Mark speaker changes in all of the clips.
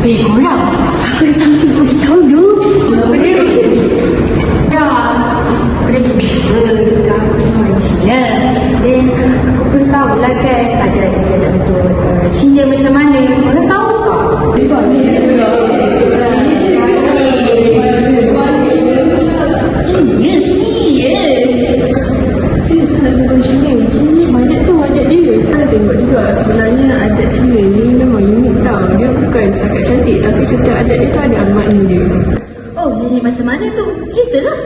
Speaker 1: Eh, korang. Aku ada something bagi tahu tu. Apa dia? Ya. Dah gila juga aku tengok Cina. Then, aku pun tahu lah kan ada istilah betul uh, Cina macam mana. Korang tahu tak? Cina, serius.
Speaker 2: Serius nak tengok Cina Cina ni banyak tu adat dia Kita tengok juga sebenarnya adat Cina ni memang bukan setakat cantik Tapi setiap adat dia tu ada makna dia
Speaker 1: Oh, nenek macam mana tu? Ceritalah.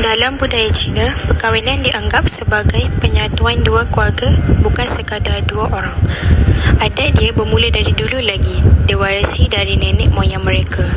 Speaker 3: Dalam budaya Cina, perkahwinan dianggap sebagai penyatuan dua keluarga bukan sekadar dua orang. Adat dia bermula dari dulu lagi, diwarisi dari nenek moyang mereka.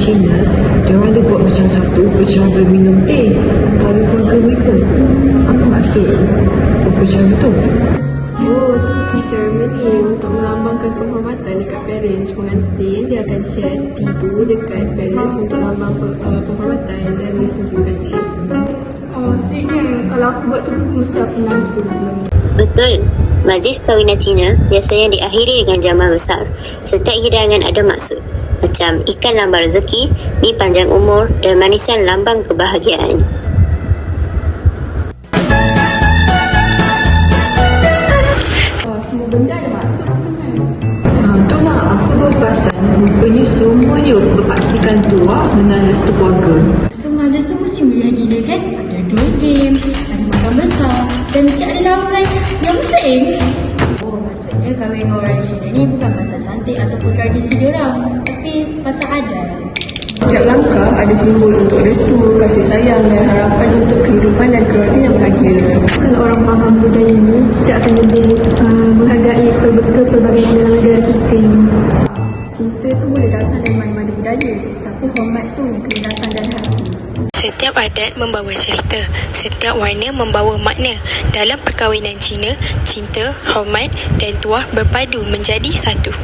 Speaker 2: Cina Dia orang ada buat macam satu Upacara minum teh Antara keluarga mereka Apa maksud Upacara tu Oh, tu tea ceremony untuk melambangkan penghormatan dekat parents pengantin. Dia akan share tea tu dekat parents untuk lambang uh, penghormatan dan restu terima kasih.
Speaker 4: Oh, seriusnya. Kalau aku buat tu, mesti aku nangis dulu sebelum ni.
Speaker 5: Betul. Majlis perkahwinan Cina biasanya diakhiri dengan jamuan besar. Setiap hidangan ada maksud. Macam ikan lambang rezeki, mi panjang umur dan manisan lambang kebahagiaan.
Speaker 4: Semua
Speaker 2: aku baru perasan rupanya semuanya berpaksikan tuah dengan restu keluarga.
Speaker 1: Lepas tu majlis tu mesti meriah gila kan? Ada dua game, ada makan besar dan mesti ada lawangan yang mesin. Maksudnya kahwin dengan orang Cina ni bukan pasal cantik ataupun tradisi dia orang, tapi pasal adat.
Speaker 2: Setiap langkah ada simbol untuk restu, kasih sayang dan harapan untuk kehidupan dan keluarga yang bahagia.
Speaker 4: Kalau orang faham budaya ni, kita akan lebih uh, menghargai betul-betul pelbagai dalam
Speaker 3: Setiap adat membawa cerita, setiap warna membawa makna. Dalam perkahwinan Cina, cinta, hormat dan tuah berpadu menjadi satu.